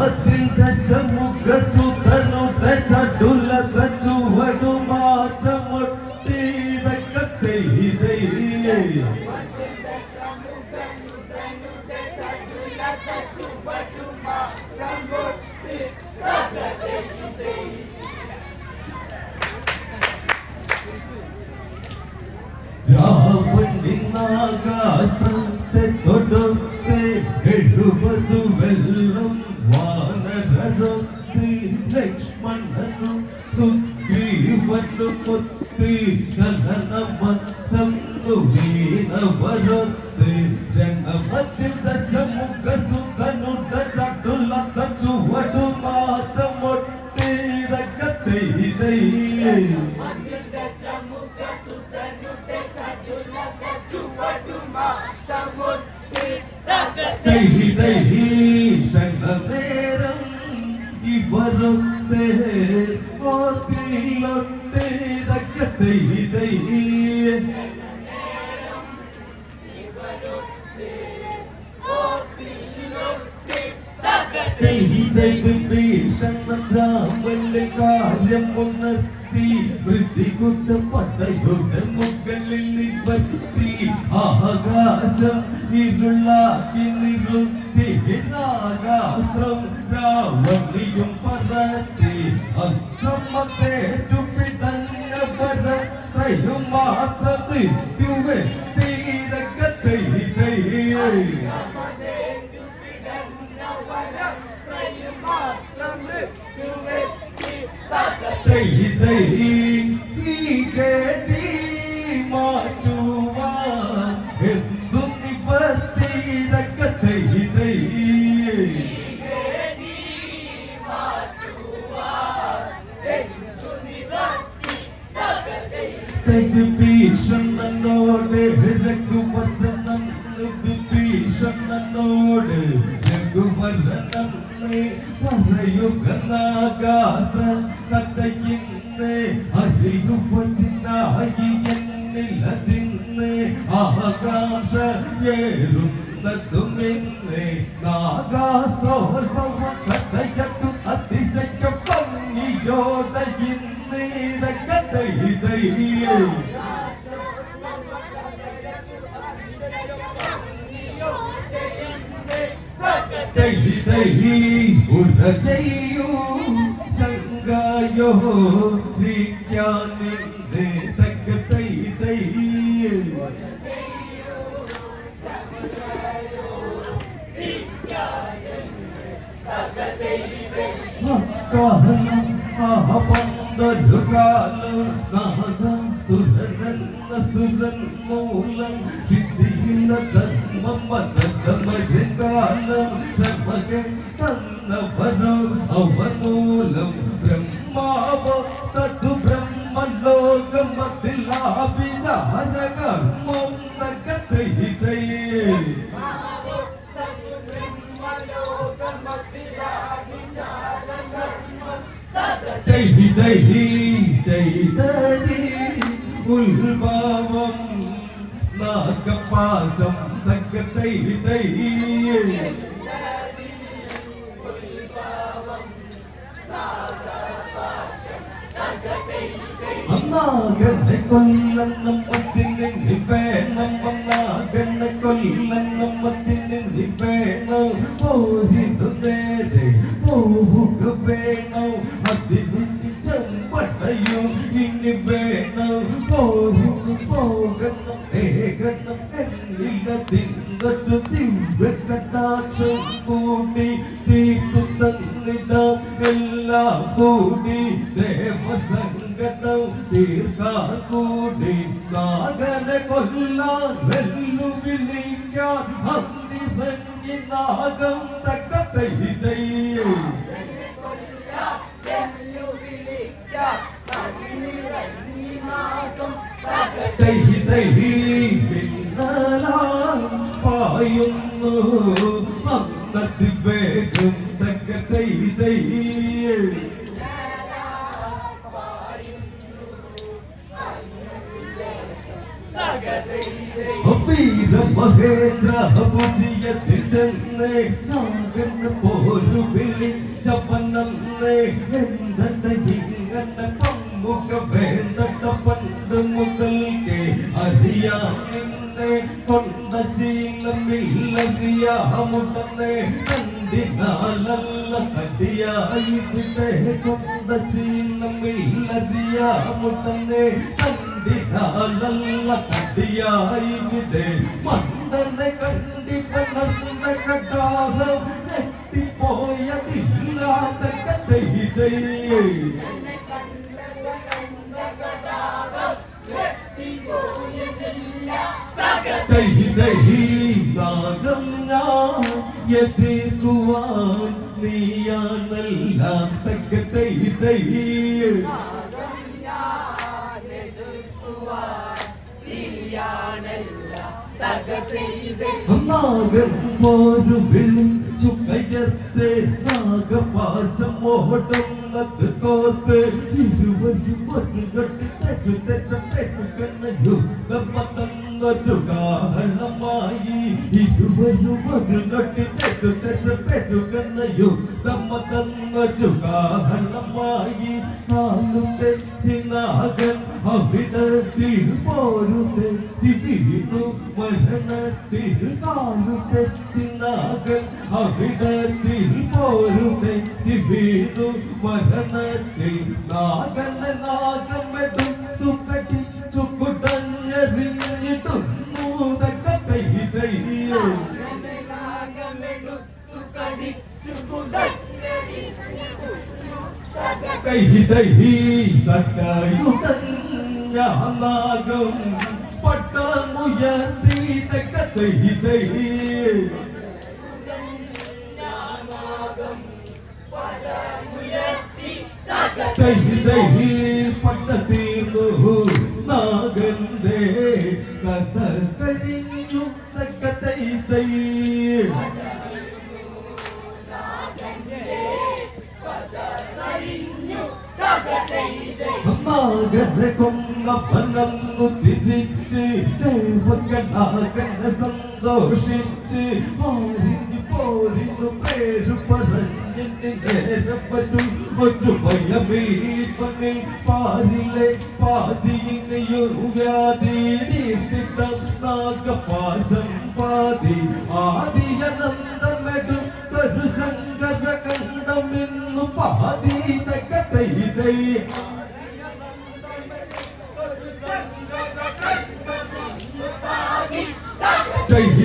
രംഗമത്തിൽ ദശമുഖ സുതനുടെ ഇരുളാക്കി നിറുത്തി നാഗാസ്ത്രം രാവണിയും പറത്തി അസ്ത്രമത്തേറ്റു പിടഞ്ഞവരും മാത്രം മൃത്യുവെ തീരക്കത്തെ മാറ്റുവാൻ ഭീഷണനോട് രഘുവരനം ഭീഷണനോട് രഘുവരനം പറയുക നാഗാസ കഥയിന്ന് keep moving, നാഗപാസം തക്ക ദൈഹി விதை അന്നാഗനെ കൊല്ലണം പത്തിനെ വേണം. അന്നാഗനെ കൊല്ലണം പത്തിനെ വേണം. പോരിടു നേരെ പോവുക വേണം. അതിന് ചെമ്പടയും ഇനി വേണം. പോരുക നാഗനെ കൊല്ലാൻ വെല്ലുവിളിക്കാൻ അന്തിറങ്ങി നാഗം തക്കത്തൈ തൈഹി പിന്നാലായി പായുന്നു. അന്നത്തി മഹേന്ദ്രഹപുതിയത്തിൽ ചെന്ന് നാകുന്ന പോരു വിളിച്ച പന്നേ എന്തെ ഇങ്ങനെ പമ്മുക വേണ്ടട്ട പണ്ട് മുതൽക്കേ അറിയാം നിന്നെ. കൊണ്ട ശീലമില്ലറിയാമുടനെ കണ്ടിനാലല്ല കടിയായി വിടേ കൊണ്ട ശീലമില്ലറിയാമുടനെ കണ്ടിനാലല്ല കടിയായി വിടേ മണ്ണ മണ്ടനെ കണ്ടിപ്പണർന്ന കടാഹം എത്തിപ്പോയതില്ലാത്ത കഥയിതേ ദാഗം ഞാൻ എതിർക്കുവാൻ നീയാണെല്ലാം തക്ക തൈ തൈ നാഗൻ പോരു വിളിച്ചു കയ്യത്ത് നാഗപാശം ഓടുന്നത് കോർത്ത് ഇരുവരും ഒരു കെട്ടിട്ടു തെറ്റു കണ്ണു തന്നൊരു കാഹളമായി ഇരുവരും ഒരു കെട്ടിട്ടു തെറ്റു കണ്ണു തമ്മ തന്നൊരു കാഹളമായി കാലും തെറ്റി നാഗൻ അവിടത്തിൽ പോരു തെറ്റി വീണു മരണത്തിൽ കാലു തെറ്റി നാഗൻ അവിടത്തിൽ പോരു തെറ്റി വീണു മരണത്തിൽ നാഗൻ നാഗമെടുത്തു കടിച്ചു കുടഞ്ഞെറിഞ്ഞിടുന്നു തയ്യോ കൈ തൈ സട്ടയുടൻ ഞാനാകും പട്ടമുയർത്തി തക്ക തൈ തൈ തൈ തൈ പട്ട തീർന്നു നാഗന്റെ കഥ കഴിഞ്ഞു തക്ക തൈ തൈ നാഗനെ കൊന്നപ്പനന്നു തിരിച്ച് ദേവകനാഗനെ സന്തോഷിച്ച് പോരിഞ്ഞു പോരിഞ്ഞു പേരു പറഞ്ഞു നേരപ്പറ്റു ഒരു ഭയമിപ്പനിൽ പാരിലെ പാതിയിനെയൊരു വ്യാധി നാഗപാസം പാതി ആദിയനന്ദമെടുത്തൊരു ശങ്കര കണ്ടമിന്നു പാതി തകതൈ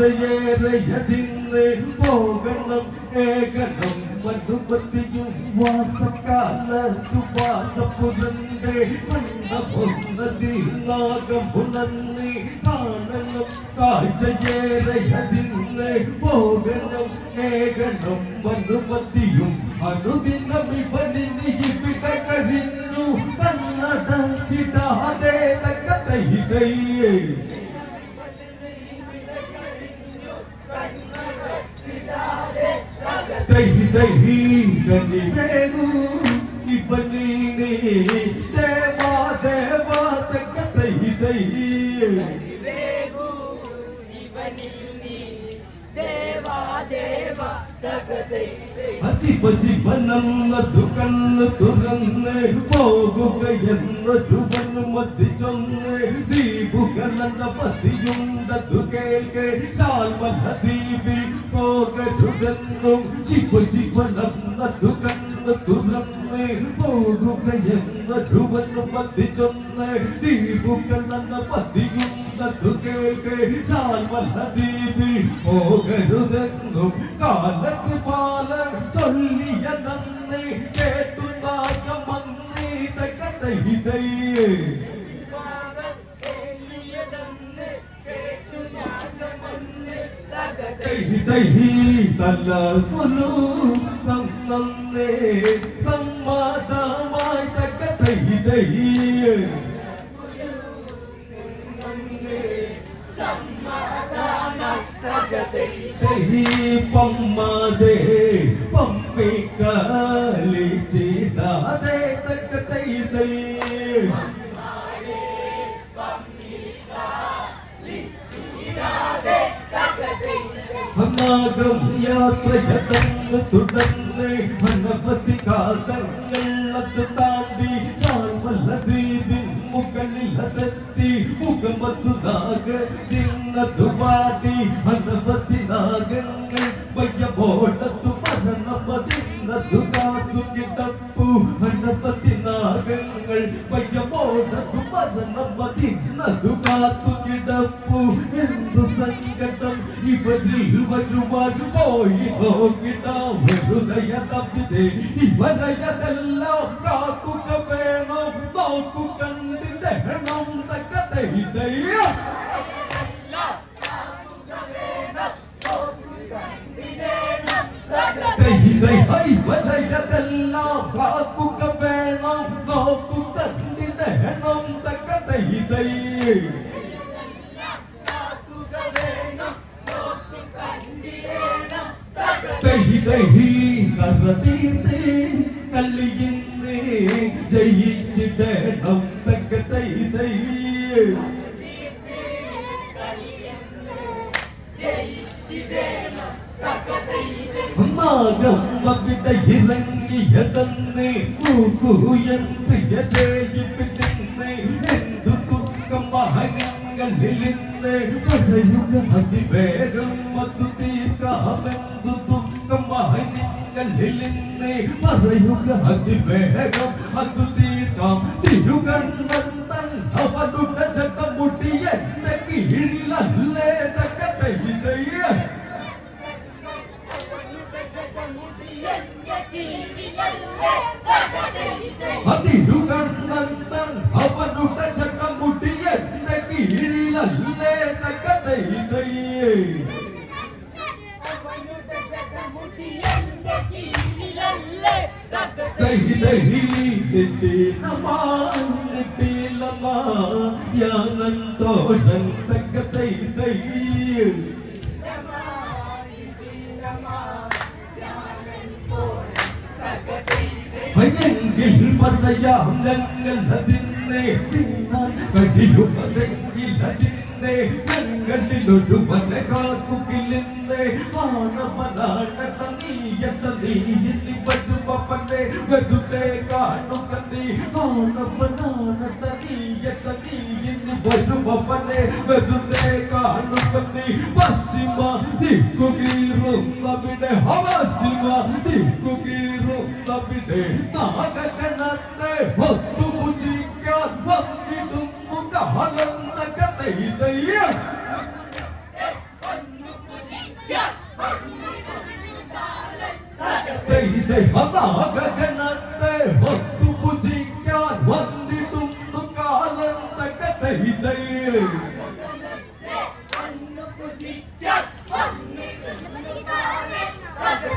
കാഴ്ചയേറെയതിന്ന് പോകണം. ഏകണം മനുപതിയും വാസക്കാലത്തു വാസപ്പുരന്റെ കണ്ടമൊന്നതിൽ നാഗമുണർന്ന് കാണണം. കാഴ്ചയേറെയതിന്ന് പോകണം. ഏകണം മനുമതിയും അനുദിനം ഇവനിനി ഇവിടെ കഴിഞ്ഞു കണ്ണടച്ചിടാതെ തക്ക തൈ തൈ തൈ തൈ കനി വേഗു ഇവനിൽ നീ ദേവാ ദേവാ തക്ക തൈ തൈ വേഗു ഇവനിൽ നീ ദേവാ പോകുകയെന്നൊരു വണ്ണുമതി ചൊന്ന് ദീപുകളെന്ന പതിയുണ്ടതു കേൾക്ക് ശാൽമല ദ്വീപിൽ പോകരുതെന്നും കാലത്ത് പാലർ ചൊല്ലിയ നന്ദി കേട്ടു നാഗമന്നി തകതൈതൈ പാകത്തേലിയതെന്ന് കേട്ടു ഞാനമന്ന് തകതൈ തൈതൈ തല കുലു നന്നേ സമ്മതമായി തകതൈ തൈ സമാധാന തകതൈ തൈ പമ്മതേ പമ്മിക്കളിച്ചിടാതെ തക്ക തൈ തൈ തകതൈ അനാഗം യാത്രയതന്ന് തുടർന്ന് അനവധി കാലങ്ങൾ മരണമതിന്നതു കാത്തു കിടപ്പു അനവധി നാഗങ്ങൾ വയ്യബോടത്തു മരണമതിന്നതു കാത്തു കിടപ്പു എന്തു സങ്കടം ഇവരിൽ വരുവാൻ പോയി നോക്കിടാം ഹൃദയ തപ്പിതേ ഇവരയതെല്ലാം കറതീർത്ത് കള്ളിയിന്ന് ജയിച്ചിടണം. തക്ക തൈ നാഗം അവിടെ ഇറങ്ങിയതെന്ന് കൂക്കുയൻ പ്രിയതേയിപ്പിടുന്ന് എന്തു ദുഃഖം വാഹനങ്ങളിൽ നിന്ന് പറയുക അതിവേഗം അത് തീർക്കാമെന്തു ദുഃഖം വാഹനങ്ങളിൽ നിന്ന് പറയുക അതിവേഗം അത് തീർക്കാം തിരുകണ്ണൻ അവരുടെ ചട്ടമുട്ടി എന്റെ കീഴിലല്ലേ തക്കട്ടെ ഇതയ്യ അതിരുകണ്ണൻ അവനുടെ ചട്ടമുട്ടി എന്റെ കീഴിലല്ലേ ദഹി ദിട്ടിനമാൻ ദിട്ടിലമാ യാനന്തോടൻ തക്ക തൈ തൈ ഭയങ്കിൽ പറയാം ഞങ്ങൾ അതിനെ തിന്നാൻ കഴിയുമതെങ്കിൽ അതിനെ ഞങ്ങളിൽ ഒരുവനെ കാക്കുകില്ലെന്ന് ആണവനാണട്ട നീയത്ത നീ ഇനി വരുമപ്പനെ വെറുതെ കാണുക നീ ആണവനാണട്ട നീയട്ട നീ ഇനി വരുമപ്പനെ വെറുതെ കാണുക നീ പശ്ചിമ ദിക്കുകീറുന്നവിടെ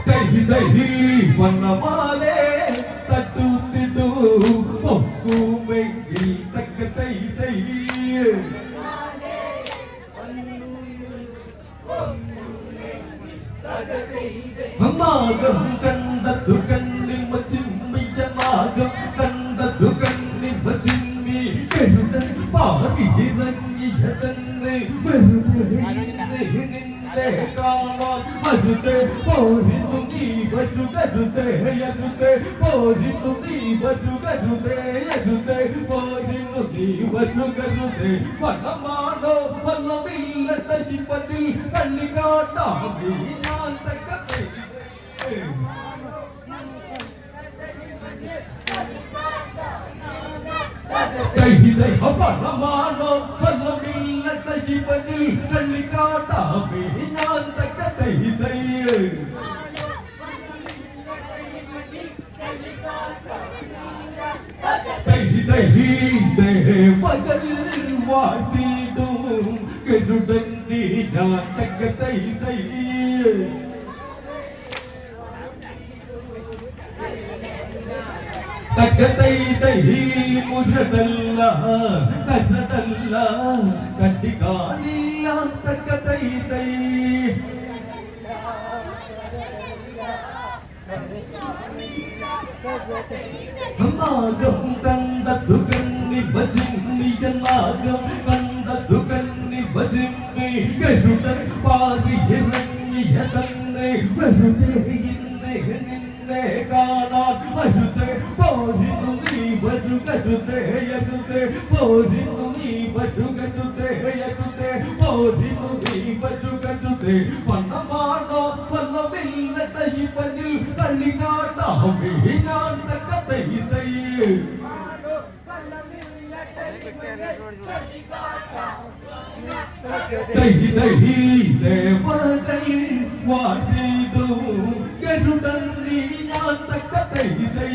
ദഹി ദഹി വന്നമാലേ വരുകരുതേ പണമാണോ പണമില്ലട്ട ജീവത്തിൽ കള്ളി കാട്ടാം നീ ഞാൻ തക്കത്തെ കൈതൈ പണമാണോ പണമില്ലട്ട ജീവനിൽ കള്ളി കാട്ടാം ഞാൻ തക്കത്തെ പകൽ വാട്ടിടും കരുടൻ ഞാൻ തക്ക തൈ തൈ തകതൈ തൈ മുരടല്ല കരടല്ല. കട്ടി കാണില്ല തകതൈ തൈ. നാഗം കണ്ടതു കണ്ണി ഭജിമ്മി നാഗം കണ്ടതു കണ്ണി ഭജിമ്മി ഗരുടൻ പാറി ഇറങ്ങിയ തന്നെ വെറുതെ നിന്നെ കാണാൻ വരുതേ പോരുന്നു നീ വരു കരുതേ അരുതേ പോരിന്നു നീ വരു കരുതേ അരുതേ പോരിന്നു നീ വരു കരുതേ പണമാണോ ഫലമില്ലട ഇവനിൽ കളി കാട്ടാമേ ഞാൻ ദൈ ദൈ ദേവകൾ വാഴ്ത്തിടും ഗരുഡൻ നീ ഞാൻ തക്ക ദൈ ദൈ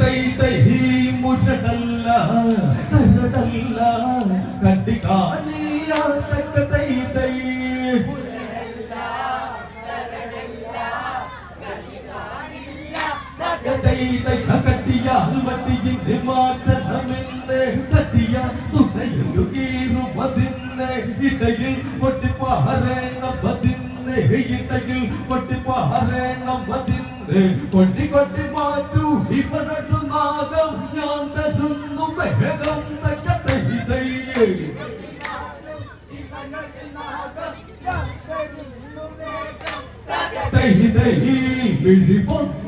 ദൈ ദൈ മുരടല്ല കരടല്ല കണ്ടി പതിന്ന് കൊട്ടി കൊട്ടി മാറ്റൂ ഇവനു നാഗം ഞാൻ തരുന്നു വേഗം തക്ക തൈ തൈ വിഴി പൊത്തി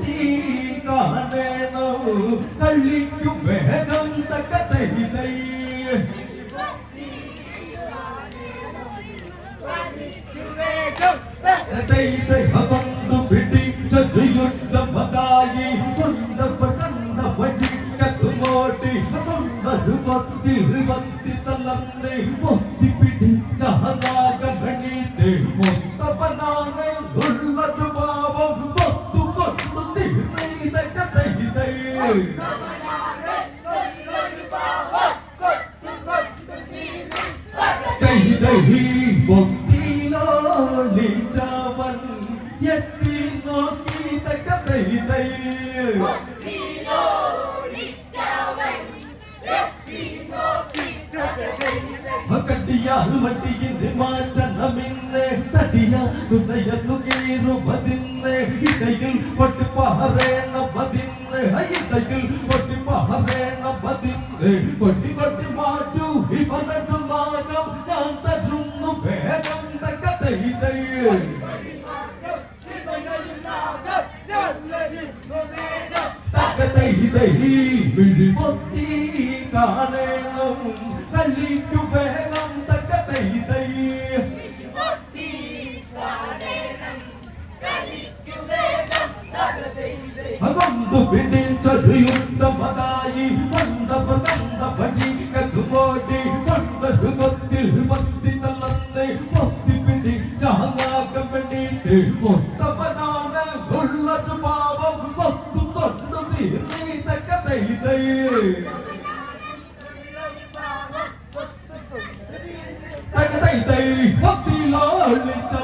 തക്ക തൈ തൈ Olha então.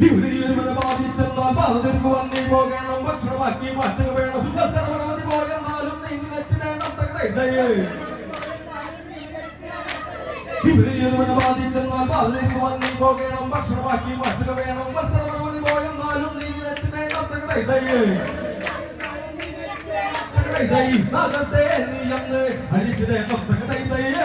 ബാധിച്ചെന്നാൽ ബാധകർക്ക് വന്നി പോകണം ഭക്ഷണമാക്കി മാറ്റുക വേണം ഭക്ഷണമതി പോയെന്നാലും നീ നിലച്ചു വേണം തകതൈതയേ ഇവരിരുവരെ ബാധിച്ചെന്നാൽ ബാധകർക്ക് വന്നി പോകണം ഭക്ഷണമാക്കി മാറ്റുക വേണം ഭക്ഷണമതി പോയെന്നാലും നീ നിലച്ചു വേണം തകതൈതയേ തകതൈതൈ നഗത്തെ നീ അന്ന് അഴിച്ചിടേണം തകതൈതയേ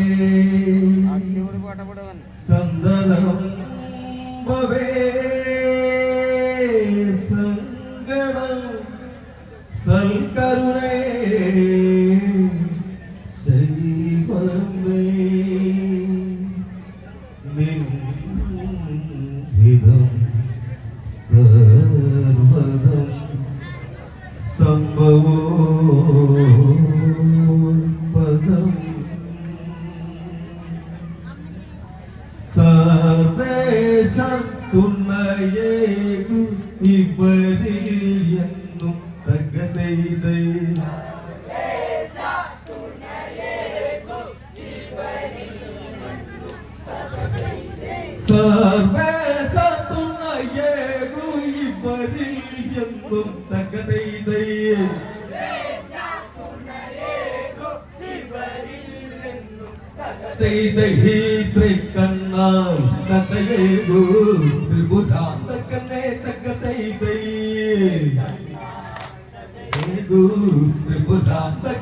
വിധം സർവ Tribute